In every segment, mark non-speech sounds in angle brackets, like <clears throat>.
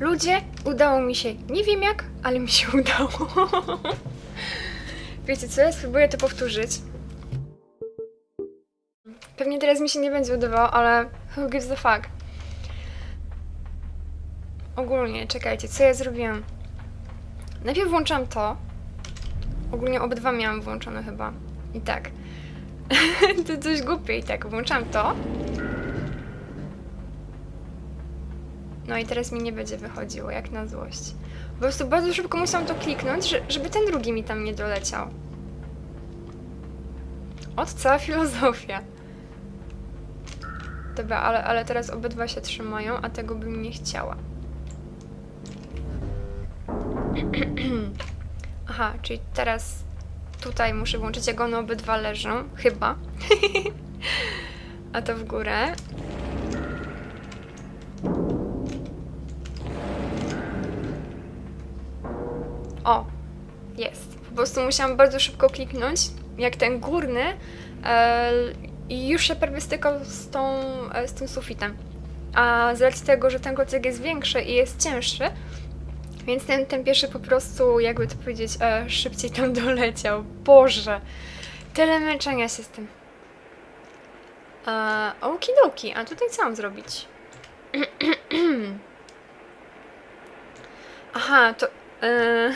Ludzie, udało mi się. Nie wiem jak, ale mi się <laughs> udało. Wiecie co, ja spróbuję to powtórzyć. Pewnie teraz mi się nie będzie udawało, ale who gives the fuck. Ogólnie, czekajcie, co ja zrobiłam? Najpierw włączam to. Ogólnie obydwa miałam włączone chyba. I tak. <laughs> to coś głupie i tak. Włączam to. No i teraz mi nie będzie wychodziło, jak na złość. Po prostu bardzo szybko musiałam to kliknąć, że, żeby ten drugi mi tam nie doleciał. Od cała filozofia. Dobra, ale, ale teraz obydwa się trzymają, a tego bym nie chciała. <clears throat> Aha, czyli teraz tutaj muszę włączyć, jak one obydwa leżą. Chyba. <laughs> a to w górę. O, jest. Po prostu musiałam bardzo szybko kliknąć, jak ten górny e, i już się prawie stykał z, tą, e, z tym sufitem. A z racji tego, że ten klocek jest większy i jest cięższy, więc ten, ten pierwszy po prostu, jakby to powiedzieć, e, szybciej tam <laughs> doleciał. Boże, tyle męczenia się z tym. E, Okidoki, a tutaj co mam zrobić? <clears throat> Aha, to... E,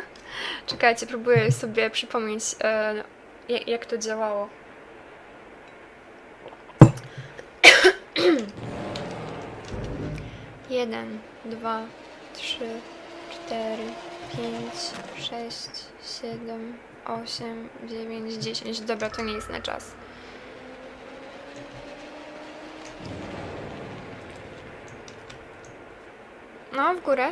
<laughs> czekajcie, próbuję sobie przypomnieć, e, ja- jak to działało. <coughs> Jeden, dwa, trzy, cztery, pięć, sześć, siedem, osiem, dziewięć, dziesięć. Dobra, to nie jest na czas. No, w górę.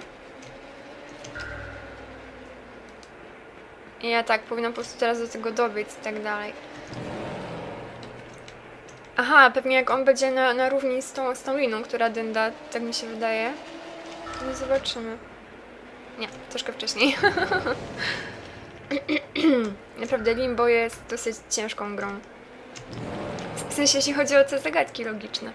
I ja tak, powinnam po prostu teraz do tego dobiec i tak dalej. Aha, pewnie jak on będzie na, na równi z tą, z tą liną, która dynda, tak mi się wydaje. To nie zobaczymy. Nie, troszkę wcześniej. <laughs> Naprawdę Limbo jest dosyć ciężką grą. W sensie, jeśli chodzi o te zagadki logiczne.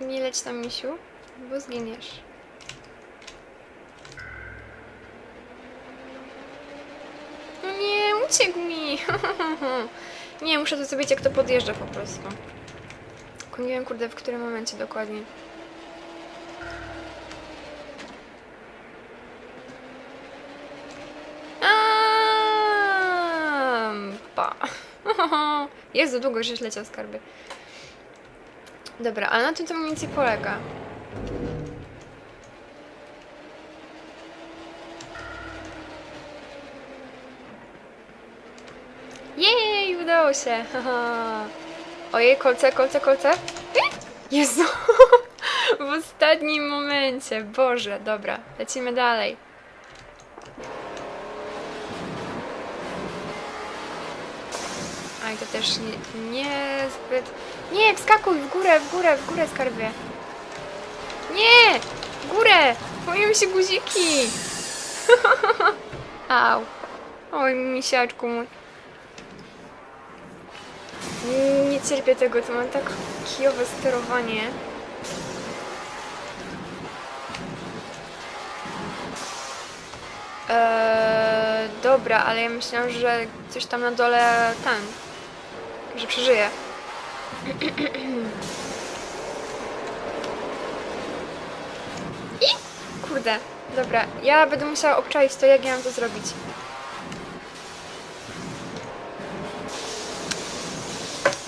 Nie leć tam, misiu, bo zginiesz. No nie, uciekł mi. <laughs> nie, muszę to zrobić, jak to podjeżdża po prostu. Tylko nie wiem, kurde, w którym momencie dokładnie. Pa. <laughs> Jezu, długo żeś leciał skarby. Dobra, ale na tym to mniej więcej polega. Jej, udało się. <laughs> Ojej, kolce, kolce, kolce. Jezu! <laughs> W ostatnim momencie. Boże, dobra, lecimy dalej. Aj, to też nie, niezbyt... Nie, wskakuj w górę, w górę, w górę, skarbie. Nie! W górę! Boją się guziki! <laughs> Au. Oj, misiaczku mój. Nie cierpię tego, to mam tak kijowe sterowanie. Eee, dobra, ale ja myślałam, że coś tam na dole ten, że przeżyje. <clears throat> I kurde, dobra, ja będę musiała obczaić to, jak ja mam to zrobić.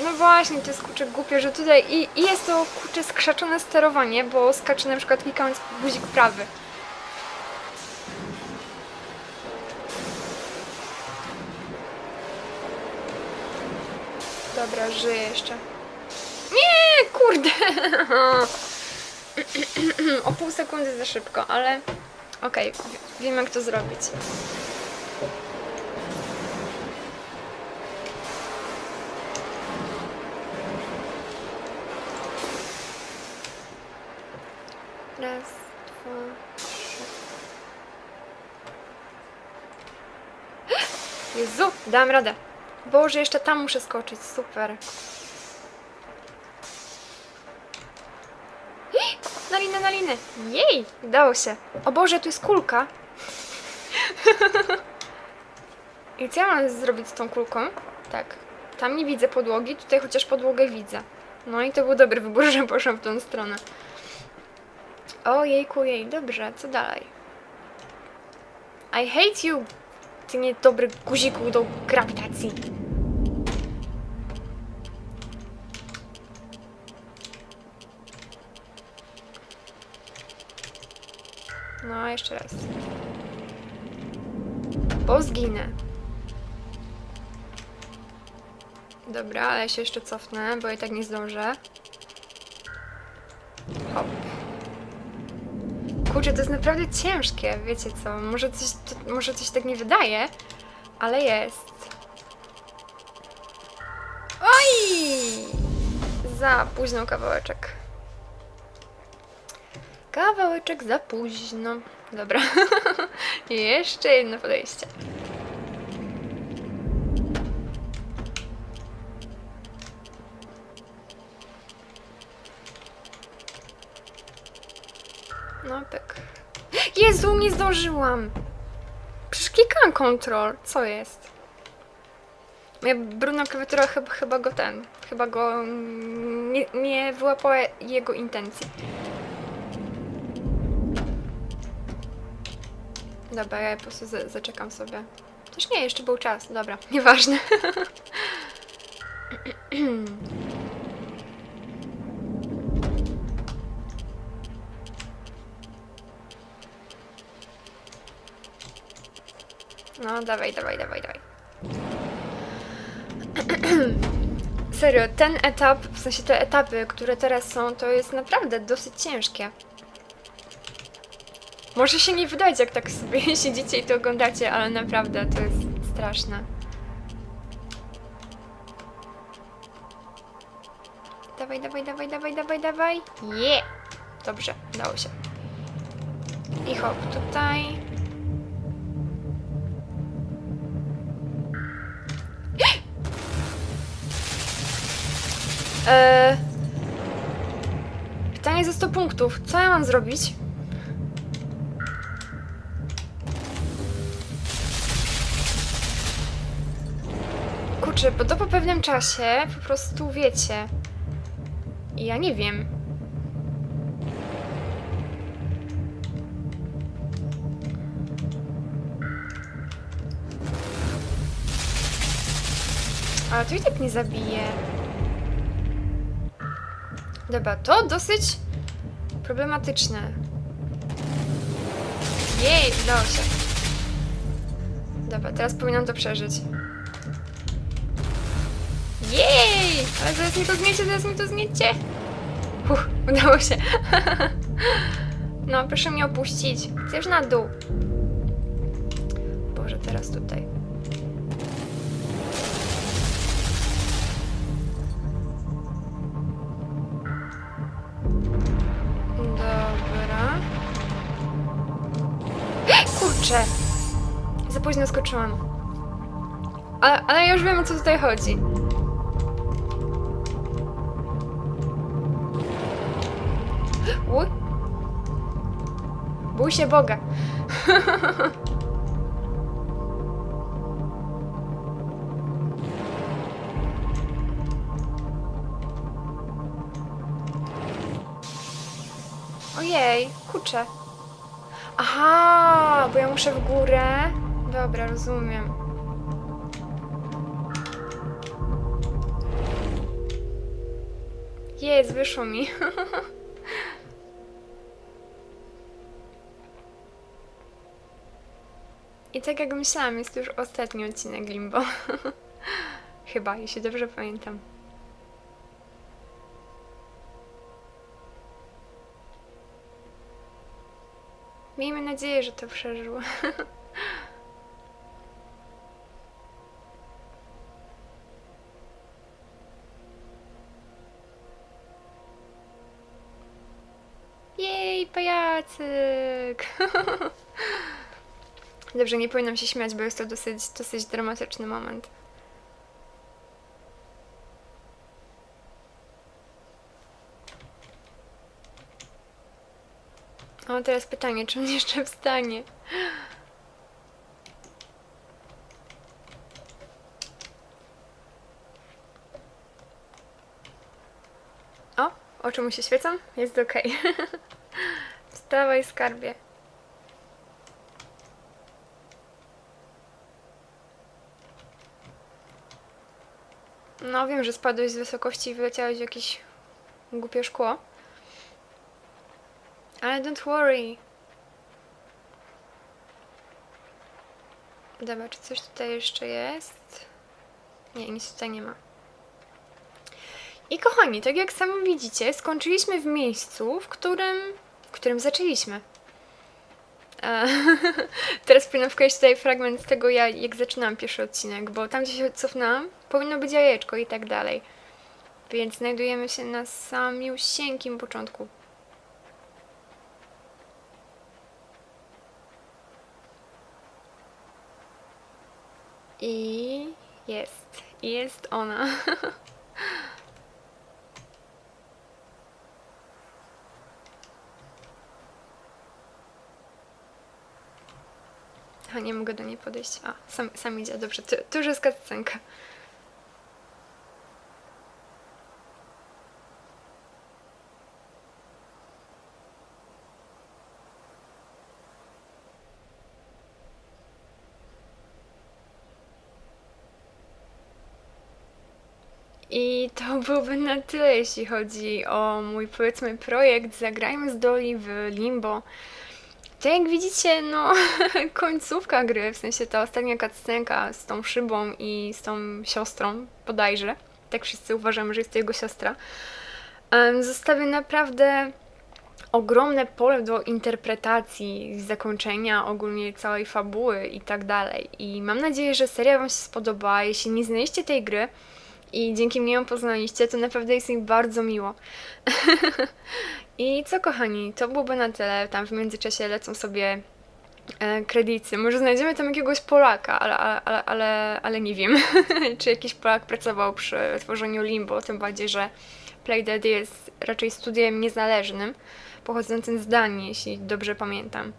No właśnie, to jest kurczę głupie, że tutaj i, i jest to kurczę skrzaczone sterowanie, bo skacze na przykład klikając guzik prawy. Dobra, żyję jeszcze. Nie, kurde! <laughs> <clears throat> o pół sekundy za szybko, ale okej, okay, wiem jak to zrobić. Raz, dwa, trzy. <gasps> Jezu, dałam radę. Boże, jeszcze tam muszę skoczyć, super. Jej, udało się. O Boże, tu jest kulka. <laughs> I co ja mam zrobić z tą kulką? Tak, tam nie widzę podłogi, tutaj chociaż podłogę widzę. No i to był dobry wybór, <laughs> że poszłam w tą stronę. O jejku, jej, dobrze, co dalej? I hate you, ty niedobry guziku do grawitacji. No, jeszcze raz. Bo zginę. Dobra, ale ja się jeszcze cofnę, bo i tak nie zdążę. Hop. Kurczę, to jest naprawdę ciężkie, wiecie co? Może coś, to, może coś tak nie wydaje, ale jest. Oj! Za późno kawałeczek. Kawałeczek za późno. Dobra. <laughs> Jeszcze jedno podejście. No pyk. Jezu, nie zdążyłam! Przecież klikałam kontrol. Co jest? Moja brudna klawiatura chyba, chyba go ten. Chyba go mm, nie, nie wyłapała jego intencji. Dobra, ja po prostu za- zaczekam sobie. Też nie, jeszcze był czas. Dobra, <laughs> nieważne. No, dawaj, dawaj, dawaj, dawaj. <clears throat> Serio, ten etap, w sensie te etapy, które teraz są, to jest naprawdę dosyć ciężkie. Może się nie wydać, jak tak sobie <laughs> siedzicie i to oglądacie, ale naprawdę to jest straszne. Dawaj, dawaj, dawaj, dawaj, dawaj, dawaj. Je! Dobrze, udało się. I hop, tutaj. Eee, <gasps> pytanie za 100 punktów. Co ja mam zrobić? Kurczę, bo to po pewnym czasie po prostu wiecie. Ja nie wiem. Ale to i tak nie zabije. Dobra, to dosyć problematyczne. Jej, udało się. Dobra, teraz powinnam to przeżyć. Jej! Ale zaraz mi to zmiecie, zaraz mi to zmiecie. Uff, udało się. <laughs> no, proszę mnie opuścić. Już na dół. Boże, teraz tutaj. Dobra. <gasps> Kurczę. Za późno skoczyłam. Ale, ale ja już wiem o co tutaj chodzi. Bój się Boga. <laughs> Ojej, kurczę. Aha, bo ja muszę w górę. Dobra, rozumiem. Jest, wyszło mi. <laughs> Tak jak myślałam, jest już ostatni odcinek Limbo. <laughs> Chyba, jeśli dobrze pamiętam. Miejmy nadzieję, że to przeżył. <laughs> Jej, pajacyk! <laughs> Dobrze, nie powinnam się śmiać, bo jest to dosyć, dosyć dramatyczny moment. O, teraz pytanie, czy on jeszcze <laughs> wstanie? O, oczy mu się świecą? Jest okej. <laughs> Wstawaj, skarbie. No, wiem, że spadłeś z wysokości i wyleciałeś w jakieś głupie szkło. Ale don't worry. Dobra, czy coś tutaj jeszcze jest? Nie, nic tutaj nie ma. I kochani, tak jak sami widzicie, skończyliśmy w miejscu, w którym, w którym zaczęliśmy. <laughs> Teraz powinno wkleić tutaj fragment tego, ja, jak zaczynałam pierwszy odcinek, bo tam, gdzie się cofnęłam, powinno być jajeczko i tak dalej. Więc znajdujemy się na samiusieńkim początku. I jest. Jest ona. <laughs> A nie mogę do niej podejść. A, sam, sam idzie, dobrze. To, to już jest cutscenka. I to byłoby na tyle, jeśli chodzi o mój, powiedzmy, projekt Zagrajmy z Doli w Limbo. To jak widzicie, no, <laughs> końcówka gry, w sensie ta ostatnia cutscenka z tą szybą i z tą siostrą, bodajże, tak wszyscy uważamy, że jest to jego siostra, zostawia naprawdę ogromne pole do interpretacji zakończenia ogólnie całej fabuły i tak dalej. I mam nadzieję, że seria Wam się spodoba. Jeśli nie znaliście tej gry i dzięki mnie ją poznaliście, to naprawdę jest mi bardzo miło. <laughs> I co kochani, to byłoby na tyle. Tam w międzyczasie lecą sobie e, kredyty. Może znajdziemy tam jakiegoś Polaka, ale, ale, ale, ale, nie wiem, <laughs> czy jakiś Polak pracował przy tworzeniu Limbo, tym bardziej, że Playdead jest raczej studiem niezależnym, pochodzącym z Danii, jeśli dobrze pamiętam.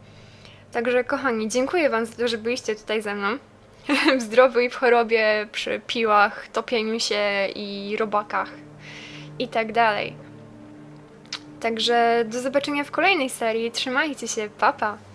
Także kochani, dziękuję Wam za to, że byliście tutaj ze mną. <laughs> W zdrowiu i w chorobie, przy piłach, topieniu się i robakach i tak dalej. Także do zobaczenia w kolejnej serii. Trzymajcie się, papa! Pa.